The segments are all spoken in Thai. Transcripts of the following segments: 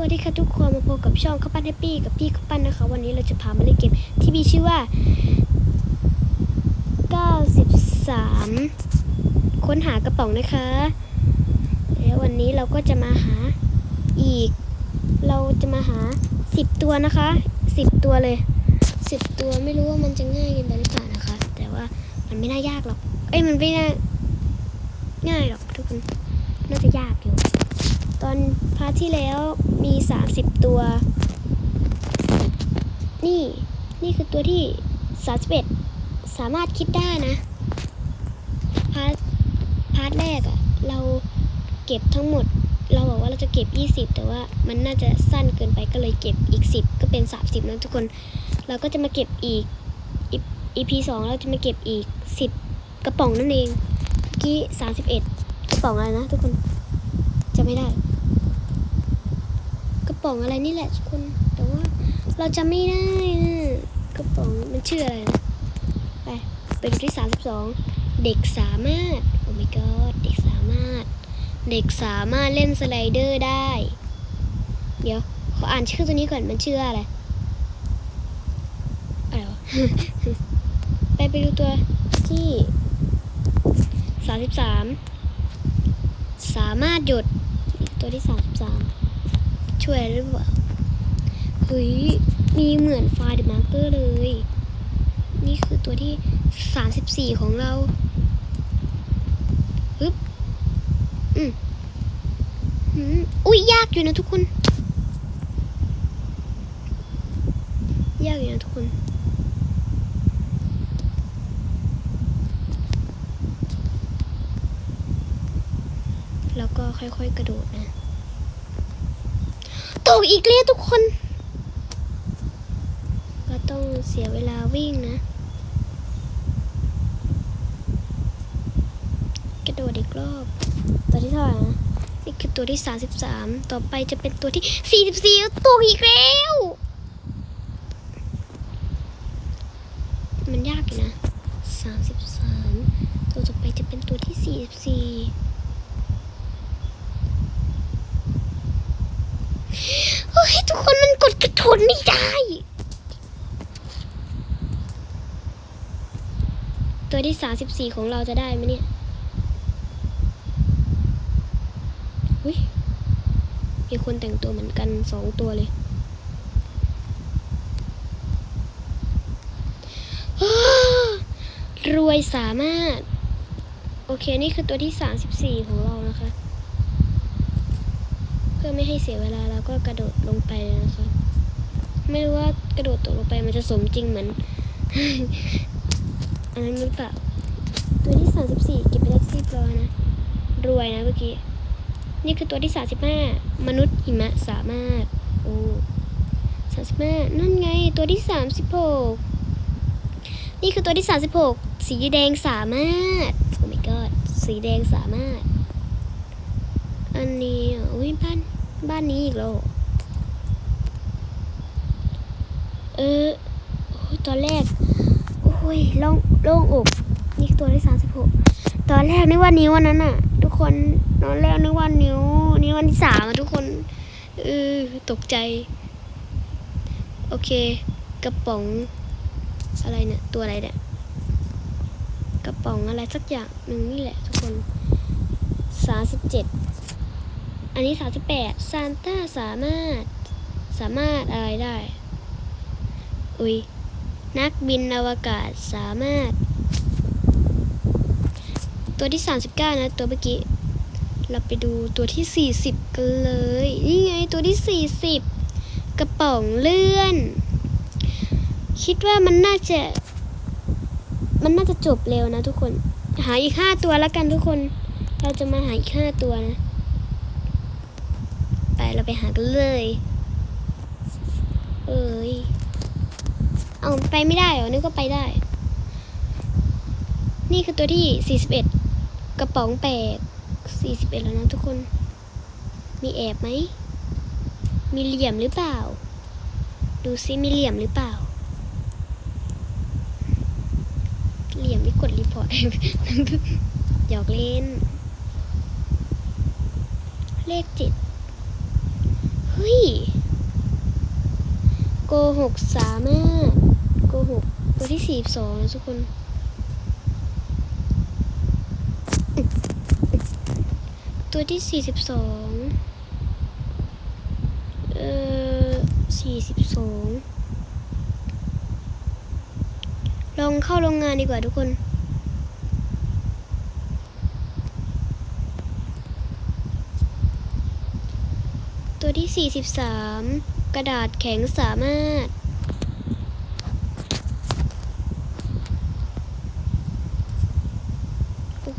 วัสดีค่ะทุกคนมาพบกับช่องข้าวปั้นแฮปปี้กับพี่ข้าวปั้นนะคะ วันนี้เราจะพามาเล่นเกมที่มีชื่อว่า 93 ค้นหากระป๋องนะคะ แล้ววันนี้เราก็จะมาหาอีก เราจะมาหา 10 ตัวนะคะ 10 ตัวเลย 10 ตัวไม่รู้ว่ามันจะง่ายกันไปหรือเปล่านะคะ แต่ว่ามันไม่น่ายากหรอก เอ้ยมันไม่น่าง่ายหรอกทุกคนน่าจะยากอยู่ ตอนพาร์ทที่แล้วมี 30 ตัว นี่ นี่คือตัวที่ 31 สามารถคิดได้นะ พาร์ทพาร์ทแรกอะเราเก็บทั้งหมด เราบอกว่าเราจะเก็บ 20 แต่ว่ามันน่าจะสั้นเกินไปก็เลยเก็บอีก 10 ก็เป็น 30นะทุกคน เราก็จะมาเก็บอีก EP 2เราจะมาเก็บอีก 10 กระป๋องนั่นเองเมื่อกี้ 31 กระป๋องอะไรนะทุกคนจะไม่ได้ กระป๋องอะไรนี่แหละทุกคน แต่ว่าเราจะไม่ได้กระป๋องมันชื่ออะไรนะไปเป็นที่32เด็กสามารถโอ้ my god เด็กสามารถ เด็กสามารถเล่นสไลเดอร์ได้ เดี๋ยวขออ่านชื่อตัวนี้ก่อนมันชื่ออะไรอะไรวะไปไปดูตัวที่33สามสามารถหยุดตัวที่33ช่วยอะไรหรือเปล่าเฮ้ยมีเหมือนไฟล์เดอะมาร์เกอร์เลย นี่คือตัวที่34ของเราฮึบอืมอุ้ยยากอยู่นะทุกคน ยากอยู่นะทุกคนแล้วก็ค่อยๆกระโดดนะ ตกอีกแล้วทุกคน ก็ต้องเสียเวลาวิ่งนะ กระโดดอีกรอบ ตัวที่เท่าไหร่นะ นี่คือตัวที่ 33 ต่อไปจะเป็นตัวที่ 44ตกอีกแล้ว มันยากอยู่นะ 33 ตัวต่อไปจะเป็นตัวที่ 44 เฮ้ยทุกคนมันกดกระทนไม่ได้ ตัวที่สามสิบสี่ของเราจะได้ไหมเนี่ยอุ้ยมีคนแต่งตัวเหมือนกันสองตัวเลยรวยสามารถ โอเค นี่คือตัวที่สามสิบสี่ของเรานะคะ เพื่อไม่ให้เสียเวลาเราก็กระโดดลงไปเลยนะคะ ไม่รู้ว่ากระโดดตกลงไปมันจะสมจริงเหมือน อันนั้นหรือเปล่าตัวที่สามสิบสี่เก็บไปได้ที่เรียบร้อยนะ รวยนะเมื่อกี้ นี่คือตัวที่สามสิบห้ามนุษย์หิมะสามารถ โอ้สามสิบห้านั่นไงตัวที่สามสิบหกนี่คือตัวที่สามสิบหกสีแดงสามารถ โอ้ my god สีแดงสามารถ อันนี้อุ้ยบ้านบ้านนี้อีกแล้วเออตอนแรก ยโล่งโล่งอกนี่ตัวที่สามสิบหกตอนแรกนึกว่านิ้วอันนั้นอะทุกคนตอนแรกนึกว่านิ้วนิ้วอันที่สามอะทุกคนเออตกใจ โอเค กระป๋องอะไรเนี่ยตัวอะไรเนี่ยกระป๋องอะไรสักอย่างหนึ่งนี่แหละ ทุกคนสามสิบเจ็ดอันนี้สามสิบแปดซานต้าสามารถสามารถอะไรได้ อุ้ย นักบินอวกาศสามารถ ตัวที่ 39 นะ ตัวเมื่อกี้ เราไปดูตัวที่ 40 กันเลย นี่ไงตัวที่ 40 กระป๋องเลื่อน คิดว่ามันน่าจะ มันน่าจะจบเร็วนะทุกคน หาอีก 5 ตัวแล้วกันทุกคน เราจะมาหาอีก 5 ตัวนะ ไปเราไปหากันเลย เอ้ย เอาไปไม่ได้เหรอนึกว่าไปได้ นี่คือตัวที่ 41 กระป๋องแปด41 แล้วนะทุกคน มีแอบไหม มีเหลี่ยมหรือเปล่า ดูซิมีเหลี่ยมหรือเปล่า เหลี่ยมไม่กดรีพอร์ตหยอกเล่น เลขเจ็ดเฮ้ยฮ้ยโกหกสามารถ โกหกตัวที่สี่สองทุกคนตัวที่สี่สิบสองเอ่อสี่สิบสองลองเข้าโรงงานดีกว่าทุกคนตัวที่ 43 กระดาษแข็งสามารถ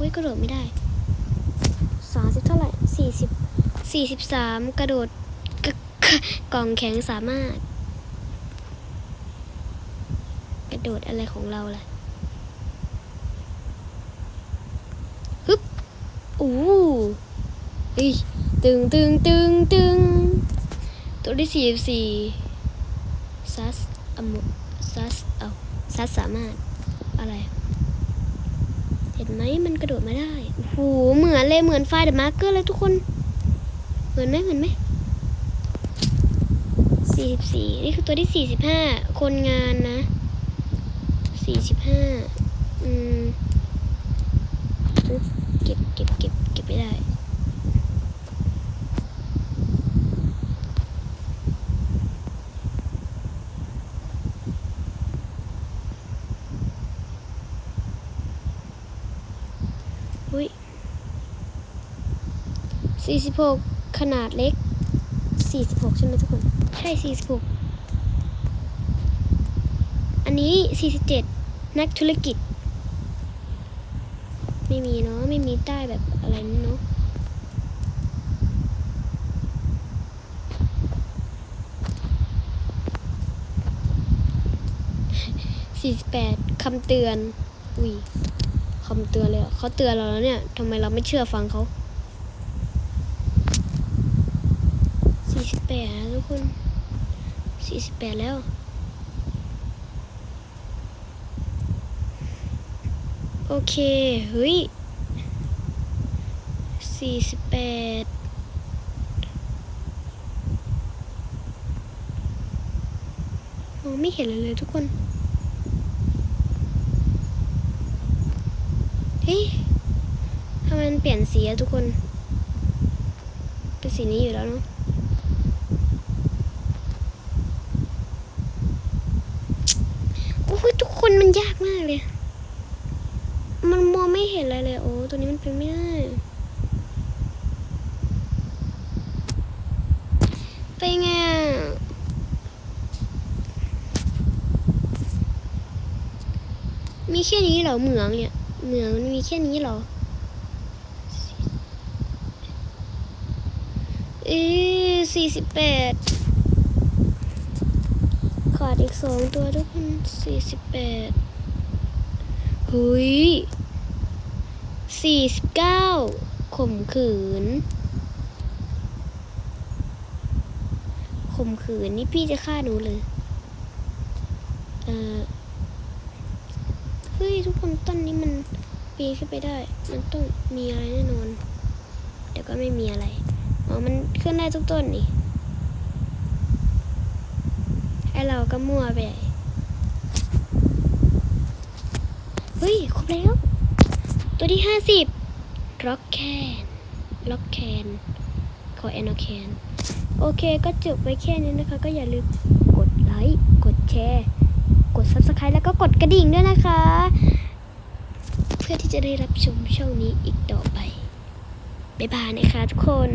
อ้ยกระโดดไม่ได้30เท่าไหร่40 43กระโดดกกกล่องแข็งสามารถ กระโดดอะไรของเราล่ะฮึบอู้อีตึงตึงตึงตึงตัวที่สี่สี่ซัสอมซัสเอาซัสสามารถอะไร เห็นไหมมันกระโดดมาได้โอ้โหเหมือนเลยเหมือนไฟเดอะมาร์เกอร์เลยทุกคน เหมือนไหมเหมือนไหมสี่สิบสี่นี่คือตัวที่สี่สิบห้าคนงานนะ สี่สิบห้า อืมอุ๊ยเก็บเก็บเก็บเก็บไม่ได้ อุ้ยสี่สิบหกขนาดเล็กสี่สิบหกใช่ไหมทุกคน ใช่สี่สิบหกอันนี้สี่สิบเจ็ดนักธุรกิจ ไม่มีเนาะไม่มีใต้แบบอะไรนี่เนาะสี่สิบแปดคำเตือน อุ้ย คำเตือนเลยเขาเตือนเราแล้วเนี่ยทำไมเราไม่เชื่อฟังเขาสี่สิบแปดนะทุกคนสี่สิบแปดแล้วโอเคเฮ้ยสี่สิบแปดมองไม่เห็นเลยเลยทุกคน เฮ้ยทำไมมันเปลี่ยนสีอะทุกคน เป็นสีนี้อยู่แล้วเนาะโอ้ยทุกคนมันยากมากเลย มันมองไม่เห็นอะไรเลย โอ้ตัวนี้มันเป็นไม่ได้ไปไงมีแค่นี้เหรอเหมืองเนี่ย เหมือมันมีแค่นี้หรอเอ๊สี่สิบแปดขาดอีกสองตัวทุกคนสี่สิบแปดหุยสี่สิบเก้าข่มขืน ข่มขืนนี่พี่จะฆ่าหนูเลย เออ ทุกคนต้นนี้มันปีนขึ้นไปได้ มันต้องมีอะไรแน่นอน เดี๋ยวก็ไม่มีอะไรอ๋อมันขึ้นได้ทุกต้นนี่ไอเราก็มั่วไปใหญ่เฮ้ยครบแล้ว ตัวที่ห้าสิบล็อกแคนล็อกแคนขอแอนอแคนโอเคก็จบไว้แค่นี้นะคะ ก็อย่าลืมกดไลค์ กดแชร์ กด subscribe แล้วก็กดกระดิ่งด้วยนะคะ เพื่อที่จะได้รับชมช่องนี้อีกต่อไป บ๊ายบายนะคะทุกคน